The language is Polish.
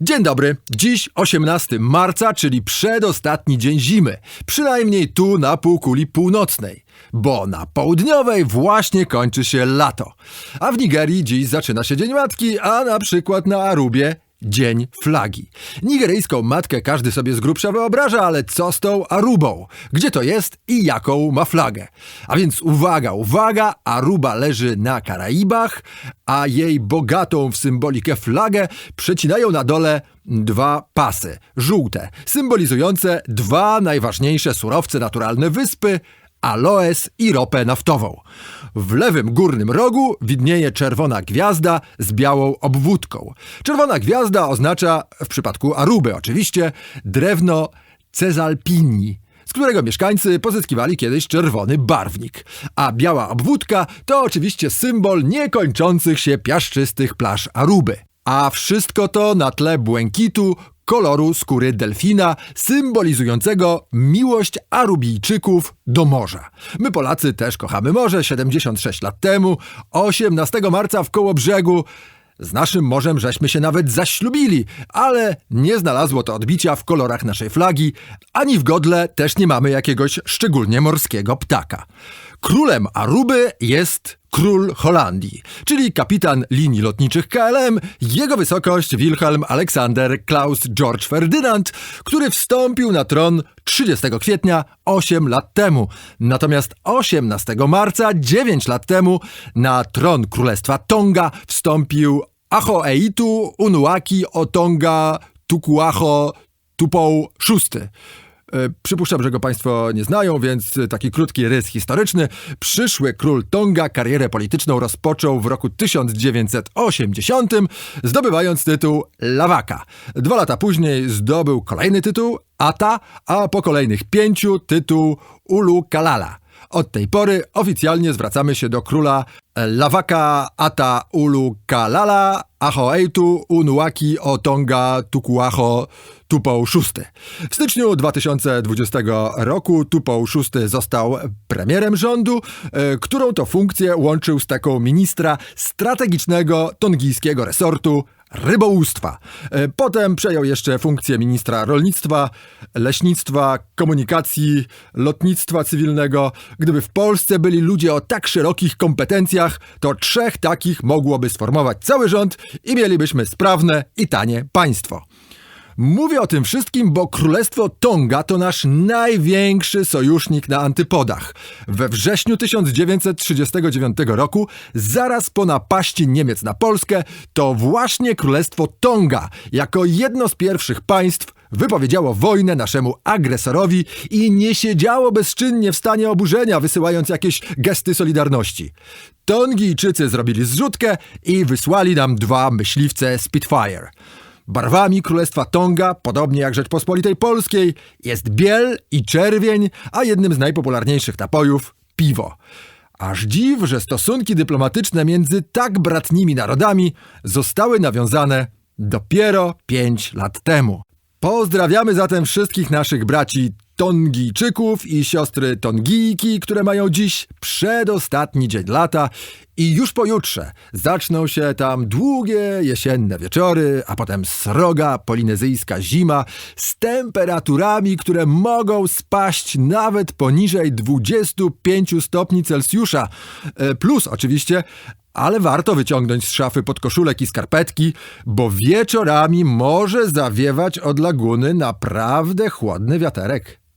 Dzień dobry. Dziś 18 marca, czyli przedostatni dzień zimy. Przynajmniej tu na półkuli północnej. Bo na południowej właśnie kończy się lato. A w Nigerii dziś zaczyna się Dzień Matki, a na przykład na Arubie Dzień Flagi. Nigeryjską matkę każdy sobie z grubsza wyobraża, ale co z tą Arubą? Gdzie to jest i jaką ma flagę? A więc uwaga, uwaga, Aruba leży na Karaibach, a jej bogatą w symbolikę flagę przecinają na dole dwa pasy, żółte, symbolizujące dwa najważniejsze surowce naturalne wyspy, aloes i ropę naftową. W lewym górnym rogu widnieje czerwona gwiazda z białą obwódką. Czerwona gwiazda oznacza, w przypadku Aruby oczywiście, drewno Cezalpini, z którego mieszkańcy pozyskiwali kiedyś czerwony barwnik. A biała obwódka to oczywiście symbol niekończących się piaszczystych plaż Aruby. A wszystko to na tle błękitu, koloru skóry delfina, symbolizującego miłość Arubijczyków do morza. My Polacy też kochamy morze 76 lat temu, 18 marca w Kołobrzegu. Z naszym morzem żeśmy się nawet zaślubili, ale nie znalazło to odbicia w kolorach naszej flagi, ani w godle też nie mamy jakiegoś szczególnie morskiego ptaka. Królem Aruby jest król Holandii, czyli kapitan linii lotniczych KLM, jego wysokość Wilhelm Alexander Klaus George Ferdynand, który wstąpił na tron 30 kwietnia 8 lat temu. Natomiast 18 marca 9 lat temu na tron Królestwa Tonga wstąpił Aho-Eitu Unuaki Otonga Tukuaho Tupou VI. E, Przypuszczam, że go Państwo nie znają, więc taki krótki rys historyczny. Przyszły król Tonga karierę polityczną rozpoczął w roku 1980, zdobywając tytuł Lawaka. Dwa lata później zdobył kolejny tytuł Ata, a po kolejnych pięciu tytuł Ulu Kalala. Od tej pory oficjalnie zwracamy się do króla Lawaka Ata Ulu Kalala Ahoeitu Unuaki Otonga Tukuaho Tupou VI. W styczniu 2020 roku Tupou VI został premierem rządu, e, którą to funkcję łączył z taką ministra strategicznego tongijskiego resortu rybołówstwa. E, Potem przejął jeszcze funkcję ministra rolnictwa, leśnictwa, komunikacji, lotnictwa cywilnego. Gdyby w Polsce byli ludzie o tak szerokich kompetencjach, to trzech takich mogłoby sformować cały rząd i mielibyśmy sprawne i tanie państwo. Mówię o tym wszystkim, bo Królestwo Tonga to nasz największy sojusznik na antypodach. We wrześniu 1939 roku, zaraz po napaści Niemiec na Polskę, to właśnie Królestwo Tonga, jako jedno z pierwszych państw, wypowiedziało wojnę naszemu agresorowi i nie siedziało bezczynnie w stanie oburzenia, wysyłając jakieś gesty solidarności. Tongijczycy zrobili zrzutkę i wysłali nam dwa myśliwce Spitfire. Barwami Królestwa Tonga, podobnie jak Rzeczpospolitej Polskiej, jest biel i czerwień, a jednym z najpopularniejszych napojów piwo. Aż dziw, że stosunki dyplomatyczne między tak bratnimi narodami zostały nawiązane dopiero pięć lat temu. Pozdrawiamy zatem wszystkich naszych braci Tongijczyków i siostry Tongijki, które mają dziś przedostatni dzień lata i już pojutrze zaczną się tam długie jesienne wieczory, a potem sroga polinezyjska zima z temperaturami, które mogą spaść nawet poniżej 25 stopni Celsjusza. E, Plus oczywiście ale warto wyciągnąć z szafy podkoszulek i skarpetki, bo wieczorami może zawiewać od laguny naprawdę chłodny wiaterek.